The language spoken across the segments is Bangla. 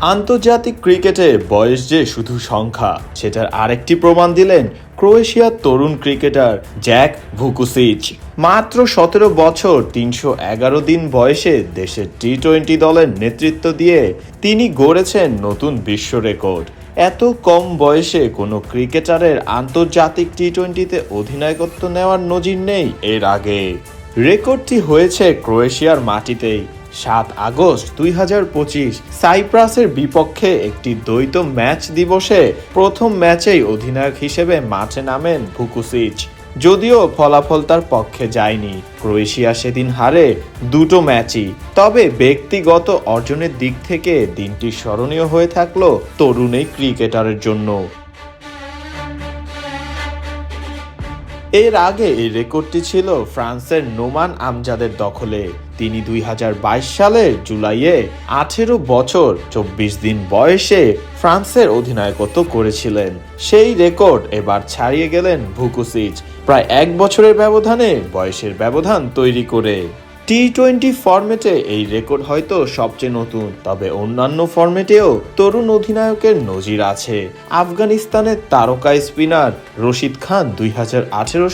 আন্তর্জাতিক ক্রিকেটে বয়স যে শুধু সংখ্যা, সেটার আরেকটি প্রমাণ দিলেন ক্রোয়েশিয়ার তরুণ ক্রিকেটার জ্যাক ভুকুসিচ। মাত্র সতেরো বছর, তিনশো এগারো দিন বয়সে দেশের টি টোয়েন্টি দলের নেতৃত্ব দিয়ে তিনি গড়েছেন নতুন বিশ্ব রেকর্ড। এত কম বয়সে কোনো ক্রিকেটারের আন্তর্জাতিক টি টোয়েন্টিতে অধিনায়কত্ব নেওয়ার নজির নেই এর আগে। রেকর্ডটি হয়েছে ক্রোয়েশিয়ার মাটিতেই। সাত আগস্ট দুই হাজার পঁচিশ সাইপ্রাসের বিপক্ষে একটি দ্বৈত ম্যাচ দিবসে প্রথম ম্যাচেই অধিনায়ক হিসেবে মাঠে নামেন ভুকুসিচ। যদিও ফলাফল তার পক্ষে যায়নি। ক্রোয়েশিয়া সেদিন হারে দুটো ম্যাচই। তবে ব্যক্তিগত অর্জনের দিক থেকে দিনটি স্মরণীয় হয়ে থাকল তরুণ এই ক্রিকেটারের জন্য। এর আগে এই রেকর্ডটি ছিল ফ্রান্সের নোমান আমজাদের দখলে। তিনি দুই হাজার বাইশ সালের জুলাইয়ে আঠেরো বছর চব্বিশ দিন বয়সে ফ্রান্সের অধিনায়কত্ব করেছিলেন। সেই রেকর্ড এবার ছাড়িয়ে গেলেন ভুকুসিচ। প্রায় এক বছরের ব্যবধানে বয়সের ব্যবধান তৈরি করে। টি টোয়েন্টি ফরম্যাটে এই রেকর্ড হয়তো সবচেয়ে নতুন, তবে অন্যান্য ফরম্যাটেও তরুণ অধিনায়কের নজির আছে। আফগানিস্তানের তারকা স্পিনার রশিদ খান দুই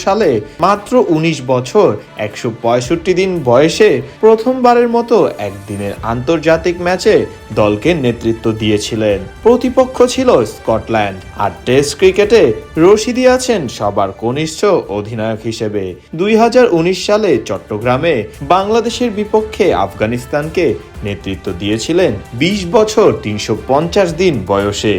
সালে মাত্র ১৯ বছর, একশো পঁয়ষট্টি দিন বয়সে প্রথমবারের মতো একদিনের আন্তর্জাতিক ম্যাচে দলকে নেতৃত্ব দিয়েছিলেন। প্রতিপক্ষ ছিল স্কটল্যান্ড, আর টেস্ট ক্রিকেটে রশিদি আছেন সবার কনিষ্ঠ অধিনায়ক হিসেবে। দুই হাজার উনিশ সালে চট্টগ্রামে বাংলাদেশের বিপক্ষে আফগানিস্তানকে নেতৃত্ব দিয়েছিলেন ২০ বছর তিনশো পঞ্চাশ দিন বয়সে।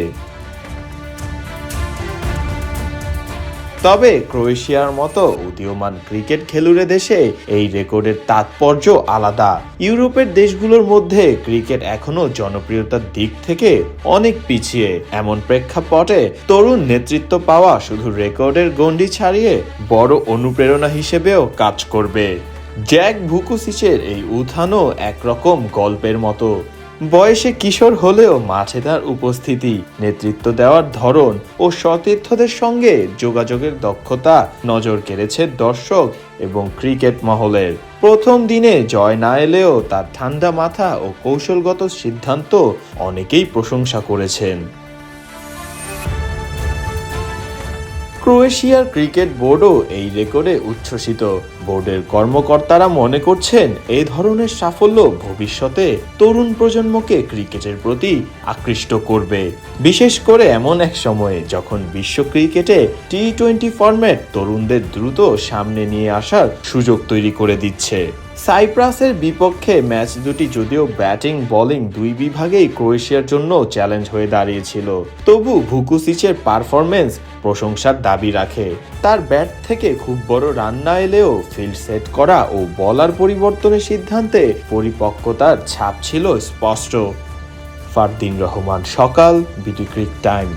তবে ক্রোয়েশিয়ার মতো উদীয়মান ক্রিকেট খেলুড়ে দেশে এই রেকর্ডের তাৎপর্য আলাদা। ইউরোপের দেশগুলোর মধ্যে ক্রিকেট এখনও জনপ্রিয়তার দিক থেকে অনেক পিছিয়ে। এমন প্রেক্ষাপটে তরুণ নেতৃত্ব পাওয়া শুধু রেকর্ডের গণ্ডি ছাড়িয়ে বড় অনুপ্রেরণা হিসেবেও কাজ করবে। জ্যাক ভুকুসিচের এই উত্থানও একরকম গল্পের মতো। বয়সে কিশোর হলেও মাঠে তার উপস্থিতি, নেতৃত্ব দেওয়ার ধরন ও সতীর্থদের সঙ্গে যোগাযোগের দক্ষতা নজর কেড়েছে দর্শক এবং ক্রিকেট মহলের। প্রথম দিনে জয় না এলেও তার ঠান্ডা মাথা ও কৌশলগত সিদ্ধান্ত অনেকেই প্রশংসা করেছেন। ক্রোয়েশিয়ার ক্রিকেট বোর্ডও এই রেকর্ডে উচ্ছ্বসিত। বোর্ডের কর্মকর্তারা মনে করছেন এই ধরনের সাফল্য ভবিষ্যতে তরুণ প্রজন্মকে ক্রিকেটের প্রতি আকৃষ্ট করবে। বিশেষ করে এমন এক সময়ে যখন বিশ্ব ক্রিকেটে টি টোয়েন্টি ফরম্যাট তরুণদের দ্রুত সামনে নিয়ে আসার সুযোগ তৈরি করে দিচ্ছে। সাইপ্রাসের বিপক্ষে ম্যাচ দুটি যদিও ব্যাটিং, বোলিং দুই বিভাগেই ক্রোয়েশিয়ার জন্য চ্যালেঞ্জ হয়ে দাঁড়িয়েছিল। তবু ভুকুসিচের পারফরমেন্স প্রশংসার দাবি রাখে। তার ব্যাট থেকে খুব বড় রান না এলেও ফিল্ড সেট করা ও বলার পরিবর্তনের সিদ্ধান্তে পরিপক্কতার ছাপ ছিল স্পষ্ট। ফারদিন রহমান, সকাল, বিটি ক্রিক টাইম।